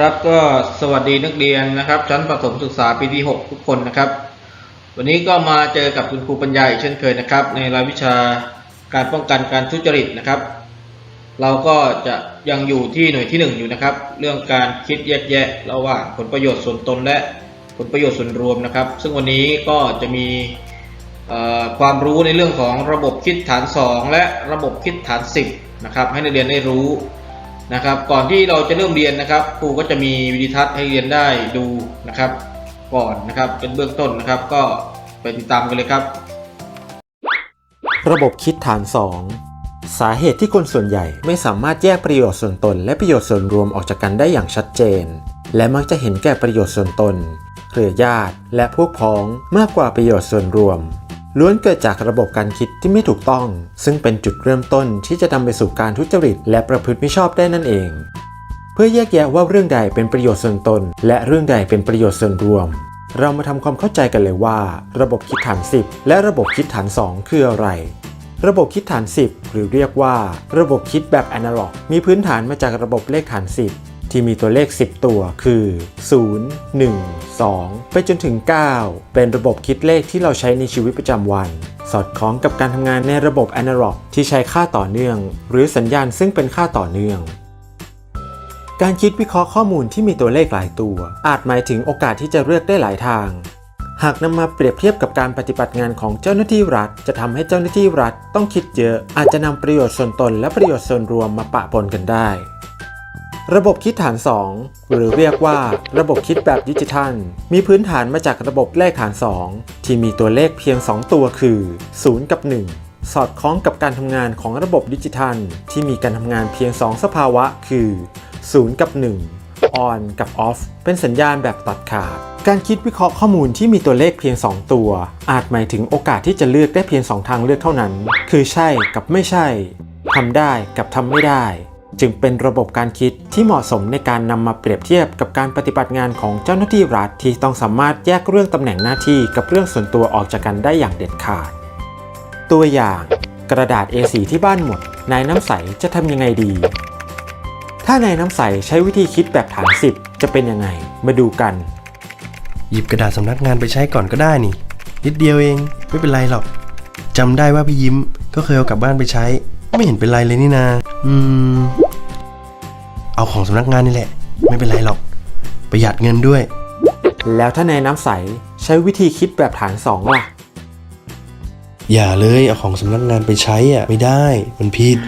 ครับก็สวัสดีนักเรียนนะครับ ชั้นประถมศึกษาปีที่ 6 ทุกคนนะครับ วันนี้ก็มาเจอกับคุณครูปัญญาอีกเช่นเคยนะครับ ในรายวิชาการป้องกันการทุจริตนะครับ เราก็จะยังอยู่ที่หน่วยที่ 1 อยู่นะครับ เรื่องการคิดแยกแยะระหว่างผลประโยชน์ส่วนตนและผลประโยชน์ส่วนรวมนะครับ ซึ่งวันนี้ก็จะมีความรู้ในเรื่องของระบบคิดฐาน 2 และระบบคิดฐาน 10นะครับให้นักเรียนได้รู้ นะครับก่อนที่เราจะเริ่มเรียนนะครับครูก็จะมีวิดีทัศน์ให้เรียนได้ดูนะครับ ก่อนนะครับเป็นเบื้องต้นนะครับ ก็ไปติดตามกันเลยครับ ระบบคิดฐาน 2 สาเหตุที่คนส่วนใหญ่ไม่สามารถแยกประโยชน์ส่วนตน และประโยชน์ส่วนรวมออกจากกันได้อย่างชัดเจน และมักจะเห็นแก่ประโยชน์ส่วนตนเครือญาติ และพวกพ้องมากกว่าประโยชน์ส่วนรวม ล้วนเกิดจากระบบการคิดที่ไม่ถูกต้อง ซึ่งเป็นจุดเริ่มต้นที่จะนำไปสู่การทุจริต และประพฤติมิชอบได้นั่นเอง เพื่อแยกแยะว่าเรื่องใดเป็นประโยชน์ส่วนตน และเรื่องใดเป็นประโยชน์ส่วนรวม เรามาทำความเข้าใจกันเลยว่า ระบบคิดฐาน 10 และระบบคิดฐาน 2 คืออะไรระบบคิดฐาน 10 หรือเรียกว่า ระบบคิดแบบแอนาล็อก มีพื้นฐานมาจากระบบเลขฐาน 10 ที่มีตัวเลข 10 ตัวคือ 0 1 2 ไปจนถึง 9 เป็นระบบคิดเลขที่เราใช้ในชีวิตประจำวัน สอดคล้องกับการทำงานในระบบอนาล็อกที่ใช้ค่าต่อเนื่อง หรือสัญญาณซึ่งเป็นค่าต่อเนื่องการคิดวิเคราะห์ข้อมูลที่มีตัวเลขหลายตัว อาจหมายถึงโอกาสที่จะเลือกได้หลายทาง หากนำมาเปรียบเทียบกับการปฏิบัติงานของเจ้าหน้าที่รัฐ จะทำให้เจ้าหน้าที่รัฐต้องคิดเยอะ อาจจะนำประโยชน์ส่วนตนและประโยชน์ส่วนรวมมาปะปนกันได้ ระบบคิดฐาน 2 หรือเรียกว่าระบบคิดแบบดิจิทัล มีพื้นฐานมาจากระบบเลขฐาน 2 ที่มีตัวเลขเพียง 2 ตัวคือ 0 กับ 1 สอดคล้องกับการทำงานของระบบดิจิทัล ที่มีการทำงานเพียง 2 สภาวะ คือ 0 กับ 1 on กับ off เป็นสัญญาณแบบตัดขาดการคิดวิเคราะห์ข้อมูลที่มีตัวเลขเพียง 2 ตัว อาจหมายถึงโอกาสที่จะเลือกได้เพียง 2 ทางเลือกเท่านั้น คือใช่กับไม่ใช่ทำได้กับทำไม่ได้ จึงเป็นระบบการคิดที่เหมาะสมในการนำมาเปรียบเทียบกับการปฏิบัติงานของเจ้าหน้าที่รัฐที่ต้องสามารถแยกเรื่องตำแหน่งหน้าที่กับเรื่องส่วนตัวออกจากกันได้อย่างเด็ดขาด ตัวอย่าง กระดาษ A4 ที่บ้านหมด นายน้ำใสจะทำยังไงดี ถ้านายน้ำใสใช้วิธีคิดแบบฐาน10 จะเป็นยังไง มาดูกัน หยิบกระดาษสำนักงานไปใช้ก่อนก็ได้นี่ นิดเดียวเองไม่เป็นไรหรอกจำได้ว่าพี่ยิ้มก็เคยเอากลับบ้านไปใช้ ไม่เห็นเป็นไรเลยนี่นา อืม เอาของสำนักงานนี่แหละ ไม่เป็นไรหรอก ประหยัดเงินด้วย แล้วถ้านายน้ำใสใช้วิธีคิดแบบฐาน 2 ล่ะ อย่าเลยเอาของสำนักงานไปใช้อะไม่ได้มันผิด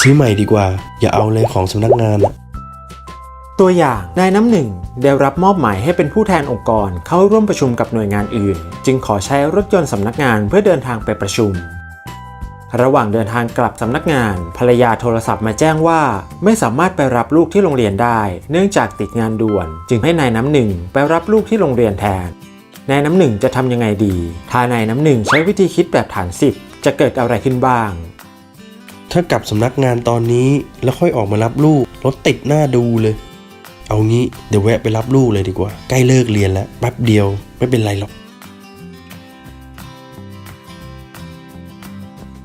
ซื้อใหม่ดีกว่า อย่าเอาเลยของสำนักงานอะตัวอย่างนายน้ำหนึ่งได้รับมอบหมายให้เป็นผู้แทนองค์กรเข้าร่วมประชุมกับหน่วยงานอื่น จึงขอใช้รถยนต์สำนักงานเพื่อเดินทางไปประชุม ระหว่างเดินทางกลับสำนักงาน ภรรยาโทรศัพท์มาแจ้งว่า ไม่สามารถไปรับลูกที่โรงเรียนได้ เนื่องจากติดงานด่วน จึงให้นายน้ำหนึ่งไปรับลูกที่โรงเรียนแทน นายน้ำหนึ่งจะทำยังไงดี ถ้านายน้ำหนึ่งใช้วิธีคิดแบบฐานสิบจะเกิดอะไรขึ้นบ้าง ถ้ากลับสำนักงานตอนนี้แล้วค่อยออกมารับลูกรถติดหน้าดูเลย เอางี้เดี๋ยวแวะไปรับลูกเลยดีกว่า ใกล้เลิกเรียนแล้วแป๊บเดียวไม่เป็นไรหรอก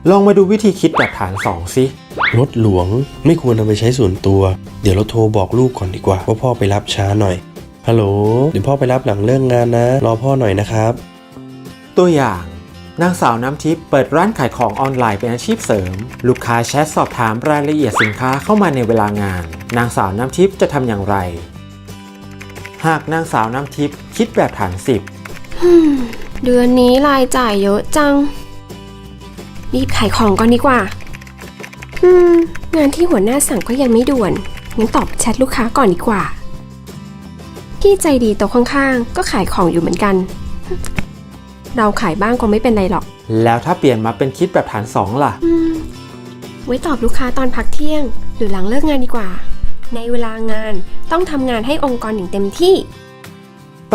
ลองมาดูวิธีคิดแบบฐานสองสิรถหลวงไม่ควรเอาไปใช้ส่วนตัว เดี๋ยวเราโทรบอกลูกก่อนดีกว่าว่าพ่อไปรับช้าหน่อยฮัลโหลเดี๋ยวพ่อไปรับหลังเลิกงานนะ รอพ่อหน่อยนะครับ ตัวอย่างนางสาวน้ำทิพย์เปิดร้านขายของออนไลน์เป็นอาชีพเสริม ลูกค้าแชทสอบถามรายละเอียดสินค้าเข้ามาในเวลางาน นางสาวน้ำทิพย์จะทำอย่างไร หากนางสาวน้ำทิพย์คิดแบบฐานสิบเดือนนี้รายจ่ายเยอะจัง รีบขายของก่อนดีกว่า อืม งานที่หัวหน้าสั่งก็ยังไม่ด่วน งั้นตอบแชทลูกค้าก่อนดีกว่า พี่ใจดีโตัวข้างๆ ก็ขายของอยู่เหมือนกัน เราขายบ้างก็ไม่เป็นไรหรอก แล้วถ้าเปลี่ยนมาเป็นคิดแบบฐานสองล่ะ อืม ไว้ตอบลูกค้าตอนพักเที่ยง หรือหลังเลิกงานดีกว่า ในเวลางานต้องทำงานให้องค์กรอย่างเต็มที่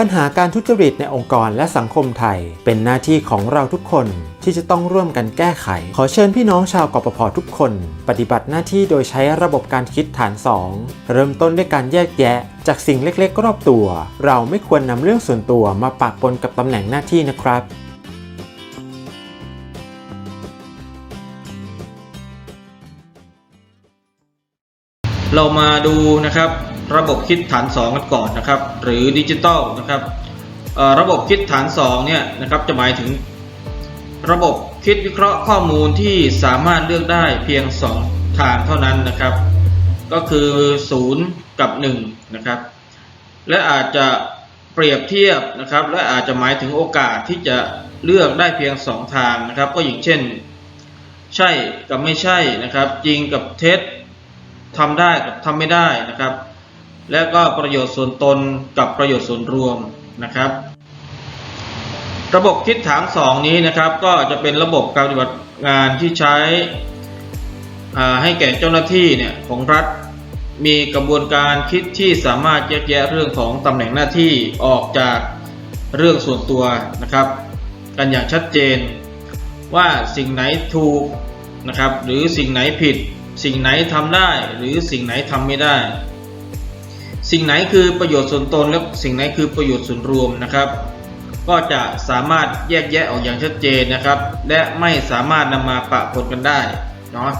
ปัญหาการทุจริตในองค์กรและสังคมไทย เป็นหน้าที่ของเราทุกคนที่จะต้องร่วมกันแก้ไข ขอเชิญพี่น้องชาวกปภทุกคน ปฏิบัติหน้าที่โดยใช้ระบบการคิดฐาน 2 เริ่มต้นด้วยการแยกแยะ จากสิ่งเล็กๆ รอบตัว เราไม่ควรนำเรื่องส่วนตัวมาปะปนกับตำแหน่งหน้าที่นะครับเรามาดูนะครับ ระบบคิดฐาน 2 กันก่อนนะครับ หรือดิจิตอลนะครับระบบคิดฐาน 2 เนี่ยนะครับจะหมายถึง ระบบคิดวิเคราะห์ข้อมูลที่สามารถเลือกได้เพียง 2 ทางเท่านั้นนะครับ ก็คือ 0 กับ 1 นะครับ และอาจจะเปรียบเทียบนะครับ และอาจจะหมายถึงโอกาสที่จะเลือกได้เพียง 2 ทางนะครับ ก็อย่างเช่น ใช่กับไม่ใช่นะครับ จริงกับเท็จทำได้กับทำไม่ได้นะครับ และก็ประโยชน์ส่วนตนกับประโยชน์ส่วนรวมนะครับ ระบบคิดฐานสองนี้นะครับก็จะเป็นระบบการปฏิบัติงานที่ใช้ให้แก่เจ้าหน้าที่เนี่ยของรัฐมีกระบวนการคิดที่สามารถแยกแยะเรื่องของตำแหน่งหน้าที่ออกจากเรื่องส่วนตัวนะครับ กันอย่างชัดเจน ว่าสิ่งไหนถูกนะครับ หรือสิ่งไหนผิด สิ่งไหนทำได้ หรือสิ่งไหนทำไม่ได้ สิ่งไหนคือประโยชน์ส่วนตนและสิ่งไหนคือประโยชน์ส่วนรวมนะครับ ก็จะสามารถแยกแยะออกอย่างชัดเจนนะครับ และไม่สามารถนำมาปะปนกันได้เนาะ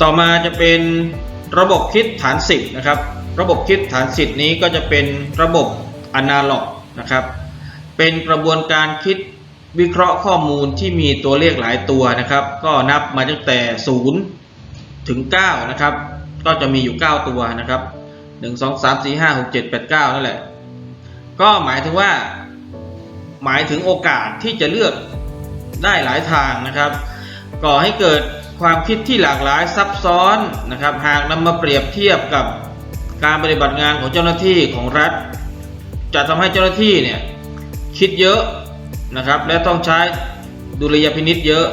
ต่อมาจะเป็นระบบคิดฐานสิบนะครับ ระบบคิดฐานสิบนี้ก็จะเป็นระบบอนาล็อกนะครับ เป็นกระบวนการคิดวิเคราะห์ข้อมูลที่มีตัวเลขหลายตัวนะครับ ก็นับมาตั้งแต่ 0 ถึง 9 นะครับ ก็จะมีอยู่ 9 ตัวนะครับ 1 2 3 4 5 6 7 8 9นั่นแหละ ก็หมายถึงว่า หมายถึงโอกาสที่จะเลือกได้หลายทางนะครับ ก่อให้เกิดความคิดที่หลากหลายซับซ้อนนะครับ หากนำมาเปรียบเทียบกับการปฏิบัติงานของเจ้าหน้าที่ของรัฐ จะทำให้เจ้าหน้าที่เนี่ยคิดเยอะนะครับ และต้องใช้ดุลยพินิษเยอะ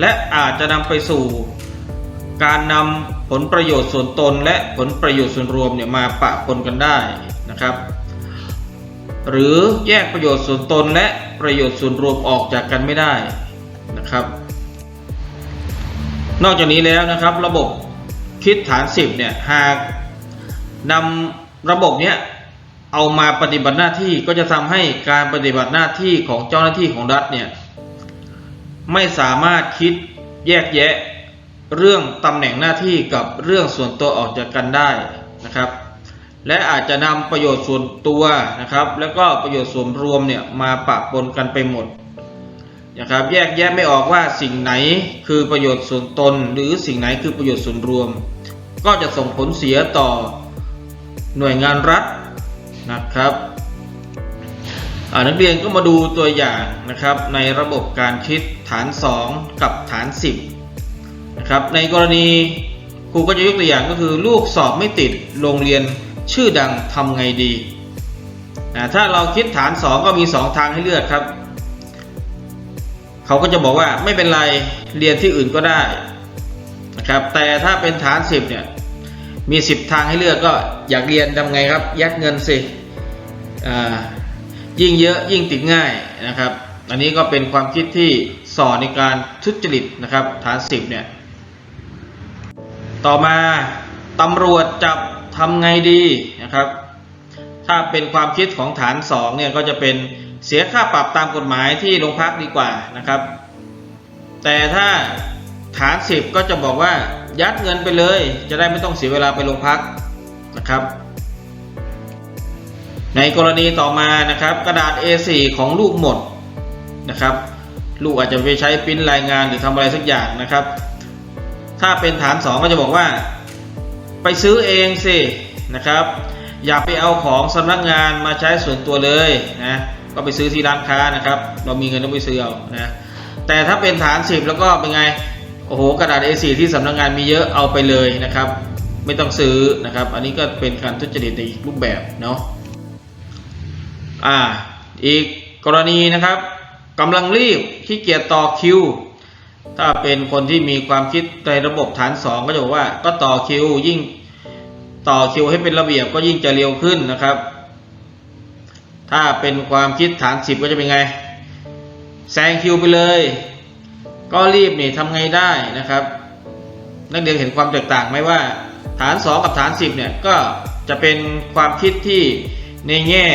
และอาจจะนำไปสู่การนำผลประโยชน์ส่วนตนและผลประโยชน์ส่วนรวมเนี่ยมาปะปนกันได้นะครับ หรือแยกประโยชน์ส่วนตนและประโยชน์ส่วนรวมออกจากกันไม่ได้นะครับ นอกจากนี้แล้วนะครับระบบคิดฐาน 10เนี่ยหากนำระบบเนี้ยเอามาปฏิบัติหน้าที่ก็จะทำให้การปฏิบัติหน้าที่ของเจ้าหน้าที่ของรัฐเนี่ยไม่สามารถคิดแยกแยะ เรื่องตำแหน่งหน้าที่กับเรื่องส่วนตัวออกจากกันได้นะครับ และอาจจะนำประโยชน์ส่วนตัวนะครับ แล้วก็ประโยชน์ส่วนรวมเนี่ยมาปะปนกันไปหมดนะครับแยกแยะไม่ออกว่าสิ่งไหนคือประโยชน์ส่วนตน หรือสิ่งไหนคือประโยชน์ส่วนรวม ก็จะส่งผลเสียต่อหน่วยงานรัฐนะครับนักเรียนก็มาดูตัวอย่างนะครับในระบบการคิดฐาน 2 กับฐาน 10 นะครับในกรณีครูก็จะยกตัวอย่างก็คือลูกสอบไม่ติดโรงเรียนชื่อดังทำไงดีนะถ้าเราคิดฐาน 2 ก็มี 2 ทางให้เลือกครับ เขาก็จะบอกว่าไม่เป็นไรเรียนที่อื่นก็ได้นะครับแต่ถ้าเป็นฐาน 10เนี่ยมี 10 ทางให้เลือกก็อยากเรียนทำไงครับ ยัดเงินสิอ่ายิ่งเยอะยิ่งติดง่ายนะครับ อันนี้ก็เป็นความคิดที่สอนในการทุจริตนะครับฐาน 10เนี่ย ต่อมาตำรวจจับทำไงดีนะครับ ถ้าเป็นความคิดของฐาน2เนี่ยก็จะเป็นเสียค่าปรับตามกฎหมายที่โรงพักดีกว่านะครับ แต่ถ้าฐาน 10 ก็จะบอกว่ายัดเงินไปเลย จะได้ไม่ต้องเสียเวลาไปโรงพักนะครับ ในกรณีต่อมานะครับ กระดาษ A4 ของลูกหมดนะครับ ลูกอาจจะไปใช้ปริ้นรายงานหรือทำอะไรสักอย่างนะครับ ถ้าเป็นฐาน 2 ก็จะบอกว่า ไปซื้อเองสินะครับ อย่าไปเอาของสำนักงานมาใช้ส่วนตัวเลยนะก็ไปซื้อที่ร้านค้านะครับ เรามีเงินต้องไปซื้อเอานะแต่ถ้าเป็นฐาน 10 แล้วก็เป็นไงโอ้โหกระดาษ A4 ที่สำนักงานมีเยอะเอาไปเลยนะครับ ไม่ต้องซื้อนะครับ อันนี้ก็เป็นการทุจริตในอีกรูปแบบเนาะอ่าอีกกรณีนะครับกำลังรีบขี้เกียจต่อคิว ถ้าเป็นคนที่มีความคิดในระบบฐาน 2 ก็จะบอกว่าก็ต่อคิวยิ่งต่อคิวให้เป็นระเบียบก็ยิ่งจะเร็วขึ้นนะครับ ถ้าเป็นความคิดฐาน 10 ก็จะเป็นไงแซงคิวไปเลย ก็รีบนี่ทำไงได้นะครับ นักเรียนเห็นความแตกต่างไหมว่า ฐาน 2 กับฐาน 10เนี่ยก็จะเป็นความคิดที่ในแง่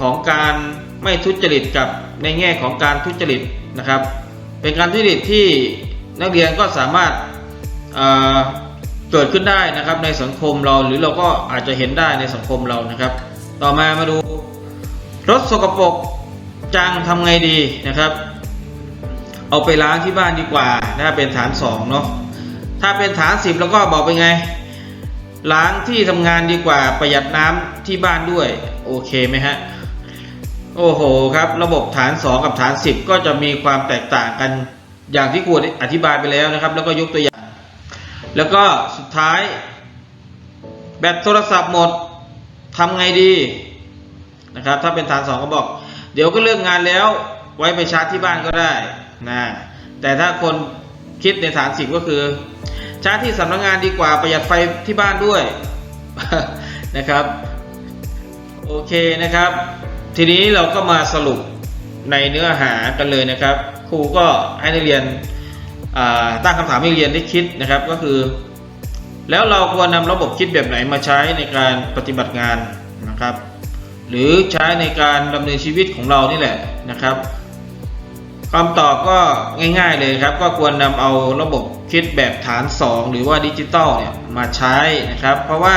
ของการไม่ทุจริตกับในแง่ของการทุจริตนะครับ เป็นการทุจริตที่นักเรียนก็สามารถเอ่อเกิดขึ้นได้นะครับในสังคมเราหรือเราก็อาจจะเห็นได้ในสังคมเรานะครับ ต่อมามาดูรถสกปรกจังทำไงดีนะครับ เอาไปล้างที่บ้านดีกว่าถ้าเป็นฐานสองเนาะถ้าเป็นฐานสิบแล้วก็บอกไปไง ล้างที่ทำงานดีกว่าประหยัดน้ำที่บ้านด้วย โอเคไหมฮะ โอ้โหครับ ระบบฐาน 2 กับฐาน 10 ก็จะมีความแตกต่างกันอย่างที่ครูอธิบายไปแล้วนะครับ แล้วก็ยกตัวอย่าง แล้วก็สุดท้าย แบตโทรศัพท์หมดทำไงดีนะครับ ถ้าเป็นฐาน 2 ก็บอก เดี๋ยวก็เลิกงานแล้วไว้ไปชาร์จที่บ้านก็ได้นะแต่ถ้าคนคิดในฐาน 10 ก็คือ ชาร์จที่สำนักงานดีกว่าประหยัดไฟที่บ้านด้วยนะครับ โอเคนะครับ ทีนี้เราก็มาสรุปในเนื้อหากันเลยนะครับ ครูก็ให้นักเรียนตั้งคำถามให้นักเรียนได้คิดนะครับก็คือ แล้วเราควรนำระบบคิดแบบไหนมาใช้ในการปฏิบัติงานนะครับ หรือใช้ในการดำเนินชีวิตของเรานี่แหละนะครับคำตอบก็ง่ายๆเลยครับก็ควรนำเอาระบบคิดแบบฐาน 2 หรือว่าดิจิตอลเนี่ยมาใช้นะครับ เพราะว่า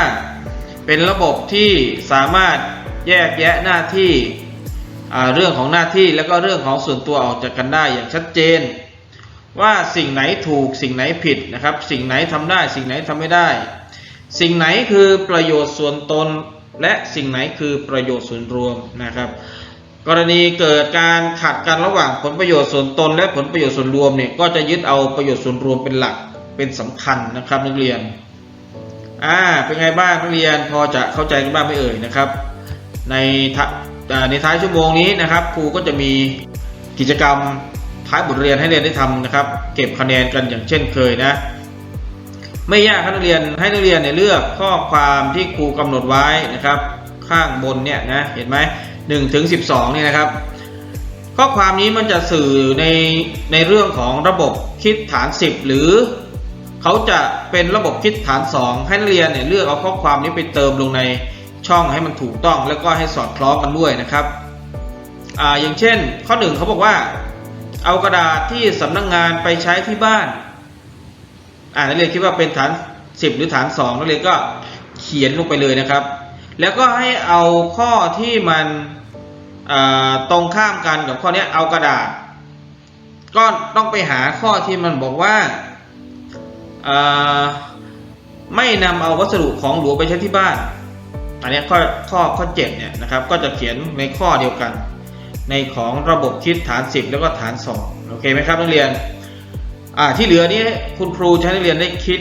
เป็นระบบที่สามารถ แยกแยะหน้าที่เรื่องของหน้าที่แล้วก็เรื่องของส่วนตัวออกจากกันได้อย่างชัดเจน ว่าสิ่งไหนถูกสิ่งไหนผิดนะครับ สิ่งไหนทำได้ สิ่งไหนทำไม่ได้ สิ่งไหนคือประโยชน์ส่วนตน และสิ่งไหนคือประโยชน์ส่วนรวมนะครับ กรณีเกิดการขัดกันระหว่างผลประโยชน์ส่วนตน และผลประโยชน์ส่วนรวมเนี่ยก็จะยึดเอาประโยชน์ส่วนรวมเป็นหลักเป็นสำคัญนะครับนักเรียนอ่าเป็นไงบ้างนักเรียนพอจะเข้าใจกันบ้างไหม่เอ่ยนะครับ ในในท้ายชั่วโมงนี้นะครับครูก็จะมีกิจกรรมท้ายบทเรียนให้เรียนได้ทำนะครับ เก็บคะแนนกันอย่างเช่นเคยนะ ไม่ยากครับนักเรียนให้นักเรียนเนี่ยเลือกข้อความที่ครูกำหนดไว้นะครับ ข้างบนเนี่ยนะเห็นไหมหนึ่งถึงสิบสองเนี่ยนะครับ ข้อความนี้มันจะสื่อในในเรื่องของระบบคิดฐาน 10 หรือเขาจะเป็นระบบคิดฐาน 2 ให้นักเรียนเนี่ยเลือกเอาข้อความนี้ไปเติมลงใน ช่องให้มันถูกต้อง แล้วก็ให้สอดคล้องกันด้วยนะครับอ่าอย่างเช่น ข้อหนึ่งเขาบอกว่า เอากระดาษที่สำนักงงานไปใช้ที่บ้านอ่านักเรียนคิดว่าเป็นฐาน 10 หรือฐาน2นักเรียนก็เขียนลงไปเลยนะครับ แล้วก็ให้เอาข้อที่มันตรงข้ามกันกับข้อนี้เอากระดาษ ก็ต้องไปหาข้อที่มันบอกว่าอ่าไม่นำเอาวัสดุของหลวงไปใช้ที่บ้าน อันนี้ข้อข้อข้อ7เนี่ยนะครับก็จะเขียนในข้อเดียวกัน ในของระบบคิดฐาน 10 แล้วก็ฐาน2โอเคไหมครับนักเรียนอ่าที่เหลือนี้คุณครูจะให้นักเรียนได้คิด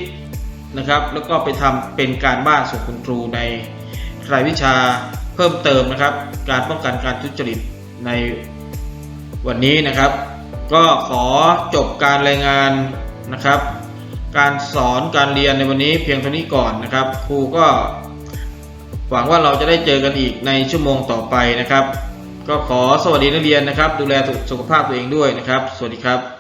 นะครับ แล้วก็ไปทำเป็นการบ้านส่งคุณครูในรายวิชาเพิ่มเติมนะครับ การป้องกันการทุจริตในวันนี้นะครับ ก็ขอจบการรายงานนะครับ การสอนการเรียนในวันนี้เพียงเท่านี้ก่อนนะครับ ครูก็ หวังว่าเราจะได้เจอกันอีกในชั่วโมงต่อไปนะครับ ก็ขอสวัสดีนักเรียนนะครับ ดูแลสุขภาพตัวเองด้วยนะครับ สวัสดีครับ